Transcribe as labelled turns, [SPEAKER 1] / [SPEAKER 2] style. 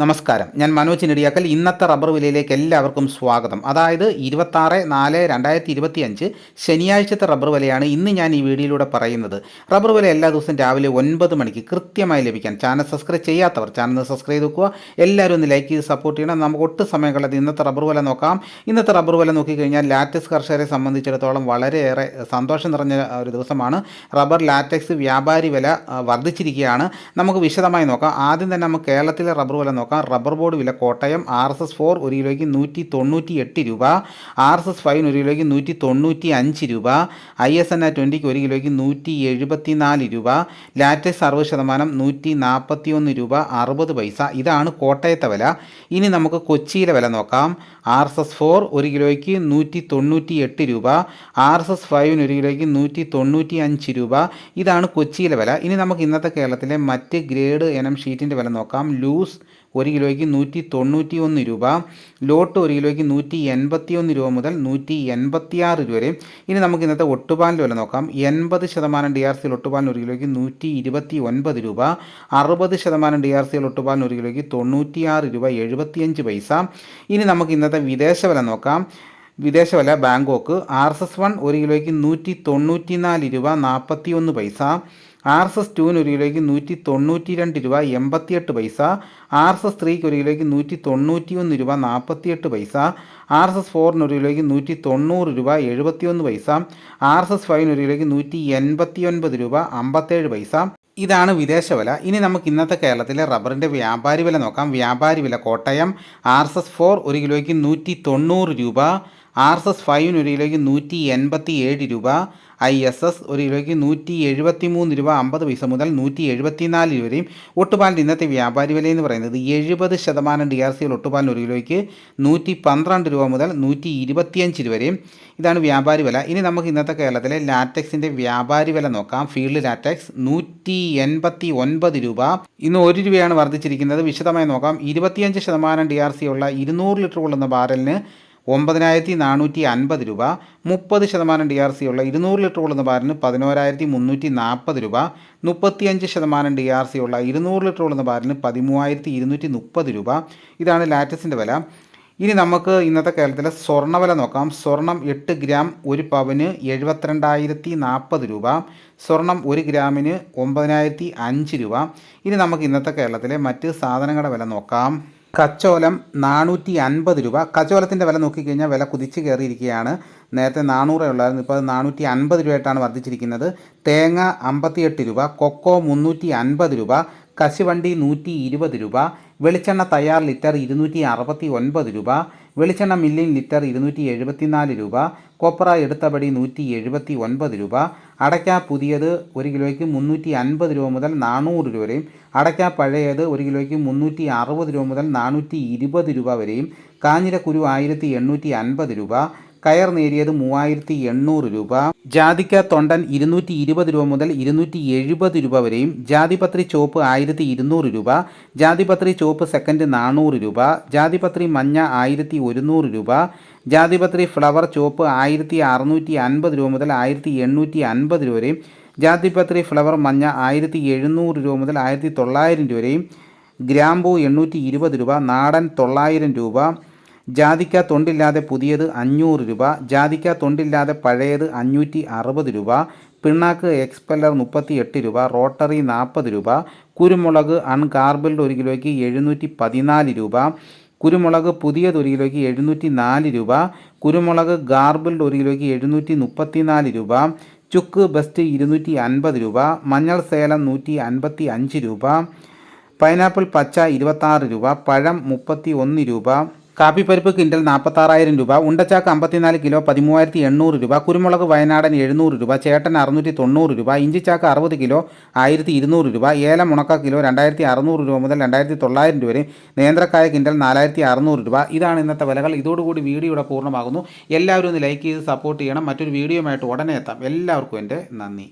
[SPEAKER 1] നമസ്കാരം. ഞാൻ മനോജ് നെടിയാക്കൽ. ഇന്നത്തെ റബ്ബർ വിലയിലേക്ക് എല്ലാവർക്കും സ്വാഗതം. അതായത് ഇരുപത്താറ് നാല് രണ്ടായിരത്തി ഇരുപത്തി അഞ്ച് ശനിയാഴ്ചത്തെ റബ്ബർ വിലയാണ് ഇന്ന് ഞാൻ ഈ വീഡിയോയിലൂടെ പറയുന്നത്. റബ്ബർ വില എല്ലാ ദിവസവും രാവിലെ ഒൻപത് മണിക്ക് കൃത്യമായി ലഭിക്കാൻ ചാനൽ സബ്സ്ക്രൈബ് ചെയ്യാത്തവർ ചാനൽ സബ്സ്ക്രൈബ് ചെയ്ത് വെക്കുക. എല്ലാവരും ഒന്ന് ലൈക്ക് ചെയ്ത് സപ്പോർട്ട് ചെയ്യണം. നമുക്ക് ഒട്ടും സമയം കളയാതെ ഇന്നത്തെ റബ്ബർ വില നോക്കാം. ഇന്നത്തെ റബ്ബർ വില നോക്കിക്കഴിഞ്ഞാൽ ലാറ്റക്സ് കർഷകരെ സംബന്ധിച്ചിടത്തോളം വളരെയേറെ സന്തോഷം നിറഞ്ഞ ഒരു ദിവസമാണ്. റബ്ബർ ലാറ്റക്സ് വ്യാപാരി വില വർദ്ധിച്ചിരിക്കുകയാണ്. നമുക്ക് വിശദമായി നോക്കാം. ആദ്യം തന്നെ നമുക്ക് കേരളത്തിലെ റബ്ബർ വില നോക്കാം. റബ്ബർ ബോർഡ് വില Kottayam R S S four ഒരു കിലോയ്ക്ക് നൂറ്റി തൊണ്ണൂറ്റി എട്ട് രൂപ. ആർ എസ് എസ് ഫൈവിന് ഒരു കിലോയ്ക്ക് നൂറ്റി തൊണ്ണൂറ്റി അഞ്ച് രൂപ. ഐ എസ് എൻ ആ ട്വന്റിക്ക് ഒരു കിലോയ്ക്ക് നൂറ്റി എഴുപത്തി നാല് രൂപ. ലാറ്റസ്റ്റ് അറുപത് ശതമാനം നൂറ്റി നാൽപ്പത്തി ഒന്ന് രൂപ അറുപത് പൈസ. ഇതാണ് കോട്ടയത്തെ വില. ഇനി നമുക്ക് കൊച്ചിയിലെ വില നോക്കാം. ആർ എസ് എസ് ഫോർ ഒരു കിലോയ്ക്ക് നൂറ്റി തൊണ്ണൂറ്റി എട്ട് രൂപ. ആർ എസ് എസ് ഫൈവിന് ഒരു കിലോയ്ക്ക് നൂറ്റി തൊണ്ണൂറ്റി അഞ്ച് രൂപ. ഇതാണ് കൊച്ചിയിലെ വില. ഇനി നമുക്ക് ഇന്നത്തെ കേരളത്തിലെ മറ്റ് ഗ്രേഡ് എനം ഷീറ്റിന്റെ വില നോക്കാം. ലൂസ് ഒരു കിലോയ്ക്ക് നൂറ്റി തൊണ്ണൂറ്റി ഒന്ന് രൂപ ലോട്ട് ഒരു കിലോയ്ക്ക് നൂറ്റി എൺപത്തി ഒന്ന് രൂപ മുതൽ നൂറ്റി എൺപത്തി ആറ് രൂപ വരെ. ഇനി നമുക്ക് ഇന്നത്തെ ഒട്ടുപാലിന്റെ വില നോക്കാം. എൺപത് ശതമാനം ഡി ആർ സിയിൽ ഒട്ടുപാലിന് ഒരു കിലോയ്ക്ക് നൂറ്റി ഇരുപത്തി ഒൻപത് രൂപ അറുപത് ശതമാനം ഡി ആർ സിയിൽ ഒട്ടുപാലിന് ഒരു കിലോയ്ക്ക് തൊണ്ണൂറ്റിയാറ് രൂപ എഴുപത്തിയഞ്ച് പൈസ. ഇനി നമുക്ക് ഇന്നത്തെ വിദേശ വില നോക്കാം. വിദേശ വില Bangkok. R S S one ഒരു കിലോയ്ക്ക് നൂറ്റി തൊണ്ണൂറ്റി നാല് രൂപ നാൽപ്പത്തി ഒന്ന് പൈസ. ആർ എസ് എസ് ടുവിന് ഒരു കിലോയ്ക്ക് നൂറ്റി തൊണ്ണൂറ്റി രണ്ട് രൂപ എൺപത്തിയെട്ട് പൈസ ആർ എസ് എസ് ത്രീക്ക് ഒരു കിലോയ്ക്ക് നൂറ്റി തൊണ്ണൂറ്റി ഒന്ന് രൂപ നാൽപ്പത്തിയെട്ട് പൈസ ആർ എസ് എസ് ഫോറിന് ഒരു കിലോയ്ക്ക് നൂറ്റി തൊണ്ണൂറ് രൂപ എഴുപത്തിയൊന്ന് പൈസ ആർ എസ് എസ് ഫൈവിന് ഒരു കിലോയ്ക്ക് നൂറ്റി എൺപത്തി ഒൻപത് രൂപ അമ്പത്തേഴ് പൈസ. ഇതാണ് വിദേശ വില. ഇനി നമുക്ക് ഇന്നത്തെ കേരളത്തിലെ റബ്ബറിന്റെ വ്യാപാരി വില നോക്കാം. വ്യാപാരി വില Kottayam R S S four ഒരു കിലോയ്ക്ക് നൂറ്റി തൊണ്ണൂറ് രൂപ ആർ എസ് എസ് ഫൈവിന് ഒരു കിലോയ്ക്ക് നൂറ്റി എൺപത്തി ഏഴ് രൂപ ഐ എസ് എസ് ഒരു കിലോയ്ക്ക് നൂറ്റി എഴുപത്തി മൂന്ന് രൂപ അമ്പത് പൈസ മുതൽ നൂറ്റി എഴുപത്തി നാല് രൂപ വരെയും ഒട്ടുപാലിന്റെ ഇന്നത്തെ വ്യാപാരി വില എന്ന് പറയുന്നത് എഴുപത് ശതമാനം ഡി ആർ സിയിൽ ഒട്ടുപാലിന് ഒരു കിലോയ്ക്ക് നൂറ്റി പന്ത്രണ്ട് രൂപ മുതൽ നൂറ്റി ഇരുപത്തിയഞ്ച് രൂപ വരെയും ഇതാണ് വ്യാപാരി വില. ഇനി നമുക്ക് ഇന്നത്തെ കേരളത്തിലെ ലാറ്റക്സിന്റെ വ്യാപാരി വില നോക്കാം. ഫീൽഡ് ലാറ്റക്സ് നൂറ്റി എൺപത്തി ഒൻപത് രൂപ. ഇന്ന് ഒരു രൂപയാണ് വർദ്ധിച്ചിരിക്കുന്നത്. വിശദമായി നോക്കാം. ഇരുപത്തിയഞ്ച് ശതമാനം ഡി ആർ സി ഉള്ള ഇരുന്നൂറ് ലിറ്റർ കൊള്ളുന്ന ബാരലിന് ഒമ്പതിനായിരത്തി നാനൂറ്റി അൻപത് രൂപ മുപ്പത് ശതമാനം ഡി ആർ സി ഉള്ള ഇരുന്നൂറ് ലിറ്റർ കൊള്ളുന്ന പാലിന് പതിനോരായിരത്തി മുന്നൂറ്റി നാൽപ്പത് രൂപ മുപ്പത്തിയഞ്ച് ശതമാനം ഡി ആർ സി ഉള്ള ഇരുന്നൂറ് ലിറ്റർ കൊള്ളുന്ന പാലിന് പതിമൂവായിരത്തി ഇരുന്നൂറ്റി മുപ്പത് രൂപ. ഇതാണ് ലാറ്റസിന്റെ വില. ഇനി നമുക്ക് ഇന്നത്തെ കേരളത്തിലെ സ്വർണവില നോക്കാം. സ്വർണം എട്ട് ഗ്രാം ഒരു പവന് എഴുപത്തിരണ്ടായിരത്തി നാൽപ്പത് രൂപ. സ്വർണം ഒരു ഗ്രാമിന് ഒമ്പതിനായിരത്തി അഞ്ച് രൂപ. ഇനി നമുക്ക് ഇന്നത്തെ കേരളത്തിലെ മറ്റ് സാധനങ്ങളുടെ വില നോക്കാം. കച്ചോലം നാനൂറ്റി അൻപത് രൂപ. കച്ചോലത്തിന്റെ വില നോക്കിക്കഴിഞ്ഞാൽ വില കുതിച്ച് കയറിയിരിക്കുകയാണ്. നേരത്തെ നാനൂറേ ഉള്ളായിരുന്നു. ഇപ്പോൾ അത് നാനൂറ്റി അൻപത് രൂപയായിട്ടാണ് വർദ്ധിച്ചിരിക്കുന്നത്. തേങ്ങ അമ്പത്തിയെട്ട് രൂപ കൊക്കോ മുന്നൂറ്റി അൻപത് രൂപ കശുവണ്ടി നൂറ്റി ഇരുപത് രൂപ വെളിച്ചെണ്ണ തയ്യാർ ലിറ്റർ ഇരുന്നൂറ്റി അറുപത്തി ഒൻപത് രൂപ വെളിച്ചെണ്ണ മില്ലിൻ ലിറ്റർ ഇരുന്നൂറ്റി എഴുപത്തിനാല് രൂപ കൊപ്ര എടുത്തപടി നൂറ്റി എഴുപത്തി ഒൻപത് രൂപ അടയ്ക്ക പുതിയത് ഒരു കിലോയ്ക്ക് മുന്നൂറ്റി അൻപത് രൂപ മുതൽ നാനൂറ് രൂപ വരെയും അടയ്ക്ക പഴയത് ഒരു കിലോയ്ക്ക് മുന്നൂറ്റി അറുപത് രൂപ മുതൽ നാനൂറ്റി ഇരുപത് രൂപ വരെയും കാഞ്ഞിരക്കുരു ആയിരത്തി എണ്ണൂറ്റി അൻപത് രൂപ കയർ നേരിയത് മൂവായിരത്തി എണ്ണൂറ് രൂപ. ജാതിക്ക തൊണ്ടൻ ഇരുന്നൂറ്റി ഇരുപത് രൂപ മുതൽ ഇരുന്നൂറ്റി എഴുപത് രൂപ വരെയും ജാതിപത്രി ചോപ്പ് ആയിരത്തി ഇരുന്നൂറ് രൂപ ജാതിപത്രി ചോപ്പ് സെക്കൻഡ് നാനൂറ് രൂപ ജാതിപത്രി മഞ്ഞ ആയിരത്തി ഒരുന്നൂറ് രൂപ ജാതിപത്രി ഫ്ലവർ ചോപ്പ് ആയിരത്തി അറുന്നൂറ്റി അൻപത് രൂപ മുതൽ ആയിരത്തി എണ്ണൂറ്റി അൻപത് രൂപ വരെയും ജാതിപത്രി ഫ്ലവർ മഞ്ഞ ആയിരത്തി എഴുന്നൂറ് രൂപ മുതൽ ആയിരത്തി തൊള്ളായിരം രൂപ വരെയും ഗ്രാമ്പൂ എണ്ണൂറ്റി ഇരുപത് രൂപ നാടൻ തൊള്ളായിരം രൂപ ജാതിക്ക തൊണ്ടില്ലാതെ പുതിയത് അഞ്ഞൂറ് രൂപ ജാതിക്ക തൊണ്ടില്ലാതെ പഴയത് അഞ്ഞൂറ്റി അറുപത് രൂപ പിണ്ണാക്ക് എക്സ്പെല്ലർ മുപ്പത്തി എട്ട് രൂപ റോട്ടറി നാൽപ്പത് രൂപ കുരുമുളക് അൺകാർബിൾഡ് ഒരു കിലോയ്ക്ക് എഴുന്നൂറ്റി പതിനാല് രൂപ കുരുമുളക് പുതിയത് ഒരു കിലോയ്ക്ക് എഴുന്നൂറ്റി നാല് രൂപ കുരുമുളക് ഗാർബിൾഡ് ഒരു കിലോയ്ക്ക് എഴുന്നൂറ്റി മുപ്പത്തി നാല് രൂപ ചുക്ക് ബെസ്റ്റ് ഇരുന്നൂറ്റി അൻപത് രൂപ മഞ്ഞൾ സേലം നൂറ്റി അൻപത്തി അഞ്ച് രൂപ പൈനാപ്പിൾ പച്ച ഇരുപത്താറ് രൂപ പഴം മുപ്പത്തി ഒന്ന് രൂപ കാപ്പിപ്പരിപ്പ് കിൻഡൽ നാൽപ്പത്താറായിരം രൂപ ഉണ്ടച്ചാക്ക് അമ്പത്തിനാല് കിലോ പതിമൂവായിരത്തി എണ്ണൂറ് രൂപ കുരുമുളക് വയനാടൻ എഴുന്നൂറ് രൂപ ചേട്ടൻ അറുന്നൂറ്റി തൊണ്ണൂറ് രൂപ ഇഞ്ചിച്ചാക്ക് അറുപത് കിലോ ആയിരത്തി ഇരുന്നൂറ് രൂപ ഏലം ഉണക്ക കിലോ രണ്ടായിരത്തി അറുന്നൂറ് രൂപ മുതൽ രണ്ടായിരത്തി തൊള്ളായിരം രൂപ വരെ നേന്ത്രക്കായ കിൻഡൽ നാലായിരത്തി അറുന്നൂറ് രൂപ. ഇതാണ് ഇന്നത്തെ വിലകൾ. ഇതോടുകൂടി വീഡിയോ ഇവിടെ പൂർണമാകുന്നു. എല്ലാവരും ഒന്ന് ലൈക്ക് ചെയ്ത് സപ്പോർട്ട് ചെയ്യണം. മറ്റൊരു വീഡിയോയുമായിട്ട് ഉടനെ എത്താം. എല്ലാവർക്കും എന്റെ നന്ദി.